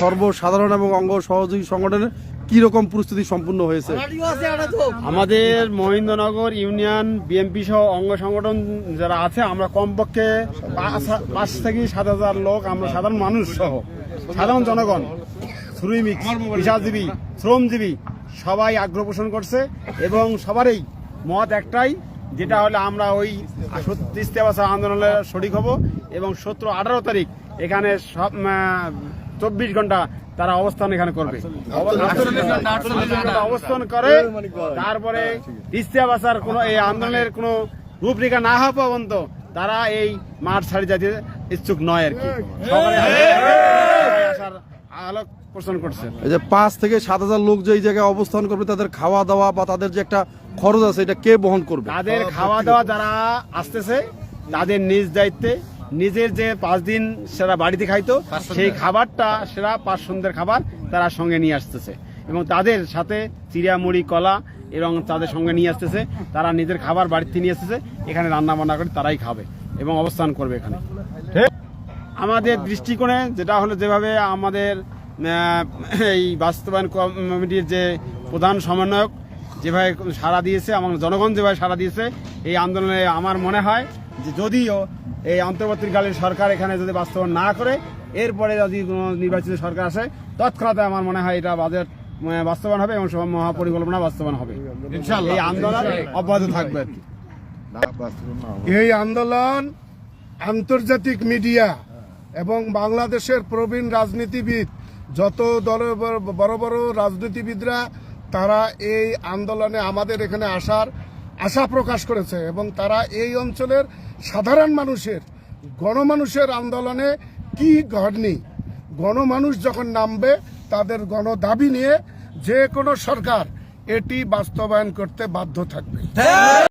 সর্বসাধারণ এবং অঙ্গ সহযোগী সংগঠনের রকম প্রস্তুতি সম্পূর্ণ হয়েছে? আমাদের মহেন্দ্রনগর ইউনিয়ন বিএমপি সহ অঙ্গ সংগঠন যারা আছে, আমরা কমপক্ষে পাঁচ- থেকে সাত হাজার লোক, আমরা সাধারণ মানুষ সহ, সাধারণ জনগণ শ্রমিক পেশাজীবী, শ্রমজীবী, সবাই আগ্রহ পোষণ করছে এবং সবারই মত একটাই, যেটা হলে আমরা ওই তিস্তা আন্দোলনের শরিক হব এবং সতেরো আঠারো তারিখ এখানে সব চব্বিশ ঘণ্টা তারা অবস্থান এখানে করবে। অবস্থান করে তারপরে তিস্তা বাসার কোন এই আন্দোলনের কোনো রূপরেখা না হওয়া পর্যন্ত তারা এই মাঠ ছাড়ি যাতে ইচ্ছুক নয় আর কি। আসার আলোক পোষণ করছে। এই যে পাঁচ থেকে সাত হাজার লোক যে এই জায়গায় অবস্থান করবে তাদের খাওয়া দাওয়া বা তাদের যে একটা খরচ আছে এটা কে বহন করবে? তাদের খাওয়া দাওয়া যারা আসতেছে তাদের নিজ দায়িত্বে নিজের যে পাঁচ দিন সেরা বাড়িতে খাইতো সেই খাবারটা সেরা পাঁচ সন্ধ্যের খাবার তারা সঙ্গে নিয়ে আসতেছে। এবং তাদের সাথে চিড়া মুড়ি কলা এবং তাদের সঙ্গে নিয়ে আসতেছে। তারা নিজের খাবার বাড়িতে নিয়ে আসতেছে। এখানে রান্না বান্না করে তারাই খাবে এবং অবস্থান করবে এখানে। আমাদের দৃষ্টিকোণে যেটা হলো যেভাবে আমাদের এই বাস্তবায়ন কমিটির যে প্রধান সমন্বয়ক যেভাবে সাড়া দিয়েছে এবং জনগণ যেভাবে সাড়া দিয়েছে এই আন্দোলনে আমার মনে হয় যে যদিও এই অন্তর্বর্তীকালীন সরকার এখানে যদি বাস্তবায়ন না করে এরপরে যদি কোনো নির্বাচিত সরকার আসে তৎক্ষণাৎ আমার মনে হয় এটা বাজেট আহ, বাস্তবায়ন হবে এবং সব মহাপরিকল্পনা বাস্তবায়ন হবে। এই আন্দোলন অব্যাহত থাকবে আর কি। এই আন্দোলন আন্তর্জাতিক মিডিয়া এবং বাংলাদেশের প্রবীণ রাজনীতিবিদ যত দল বড় বড় রাজনীতিবিদরা তারা এই আন্দোলনে আমাদের এখানে আসার আশা প্রকাশ করেছে এবং তারা এই অঞ্চলের সাধারণ মানুষের, গণমানুষের আন্দোলনে কি ঘটনি? গণমানুষ যখন নামবে, তাদের গণ দাবি নিয়ে যে কোনো সরকার এটি বাস্তবায়ন করতে বাধ্য থাকবে।